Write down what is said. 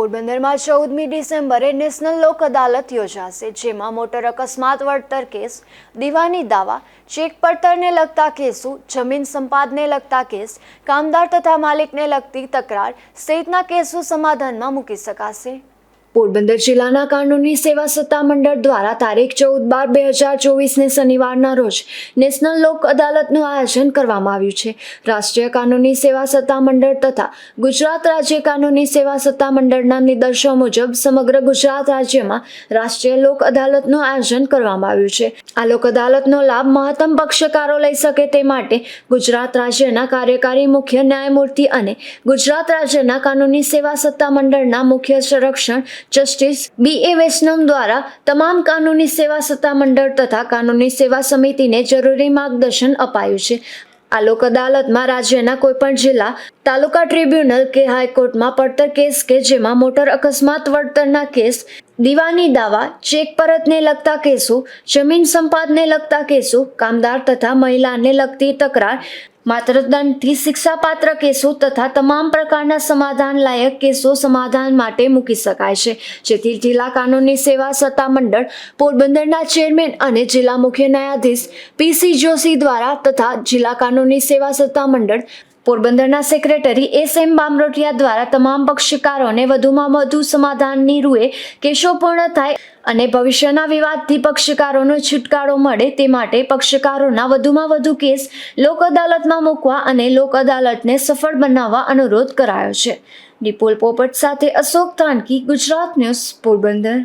પોરબંદરમાં ચૌદમી ડિસેમ્બરે નેશનલ લોક અદાલત યોજાશે, જેમાં મોટર અકસ્માત, વળતર કેસ, દીવાની દાવા, ચેક પડતરને લગતા કેસો, જમીન સંપાદને લગતા કેસ, કામદાર તથા માલિકને લગતી તકરાર સહિતના કેસો સમાધાનમાં મૂકી શકાશે. પોરબંદર જિલ્લાના કાનૂની સેવા સત્તા દ્વારા તારીખ ચૌદ બાર બે હજાર ચોવીસને શનિવારના રોજ નેશનલ લોક અદાલતનું આયોજન કરવામાં આવ્યું છે. રાષ્ટ્રીય કાનૂની સેવા સત્તા તથા ગુજરાત રાજ્ય કાનૂની સેવા સત્તા મંડળના મુજબ સમગ્ર ગુજરાત રાજ્યમાં રાષ્ટ્રીય લોક અદાલતનું આયોજન કરવામાં આવ્યું છે. આ લોક અદાલતનો લાભ મહત્તમ પક્ષકારો લઈ શકે તે માટે ગુજરાત રાજ્યના કાર્યકારી મુખ્ય ન્યાયમૂર્તિ અને ગુજરાત રાજ્યના કાનૂની સેવા સત્તા મંડળના મુખ્ય સંરક્ષણ જસ્ટિસ બી એ વૈષ્ણવ દ્વારા તમામ કાનૂની સેવા સત્તામંડળ તથા કાનૂની સેવા સમિતિને જરૂરી માર્ગદર્શન અપાયું છે. આ લોક અદાલતમાં રાજ્યના કોઈપણ જિલ્લા તાલુકા ટ્રિબ્યુનલ કે હાઈકોર્ટમાં પડતર કેસ કે જેમાં મોટર અકસ્માત, વળતરના કેસ દીવાની દાવા, ચેક પરતને લગતા કેસો, જમીન સંપાદને લગતા કેસો, કામદાર તથા મહિલાને લગતી તકરાર માત્ર દંડથી શિક્ષાપાત્ર કેસો તથા તમામ પ્રકારના સમાધાન લાયક કેસો સમાધાન માટે મૂકી શકાય છે. જેથી જિલ્લા કાનૂની સેવા સત્તા મંડળ, પોરબંદરના ચેરમેન અને જિલ્લા મુખ્ય ન્યાયાધીશ પીસી જોશી દ્વારા તથા જિલ્લા કાનૂની સેવા સત્તા મંડળ પોરબંદરના સેક્રેટરી એસ એમ બામરોટિયા દ્વારા તમામ પક્ષકારોને વધુમાં વધુ સમાધાનની રૂએ કેશો પૂર્ણ થાય અને ભવિષ્યના વિવાદથી પક્ષકારોનો છુટકારો મળે તે માટે પક્ષકારોના વધુમાં વધુ કેસ લોક અદાલતમાં મૂકવા અને લોક અદાલતને સફળ બનાવવા અનુરોધ કરાયો છે. ડિપોલ પોપટ સાથે અશોક થાનકી, ગુજરાત ન્યૂઝ, પોરબંદર.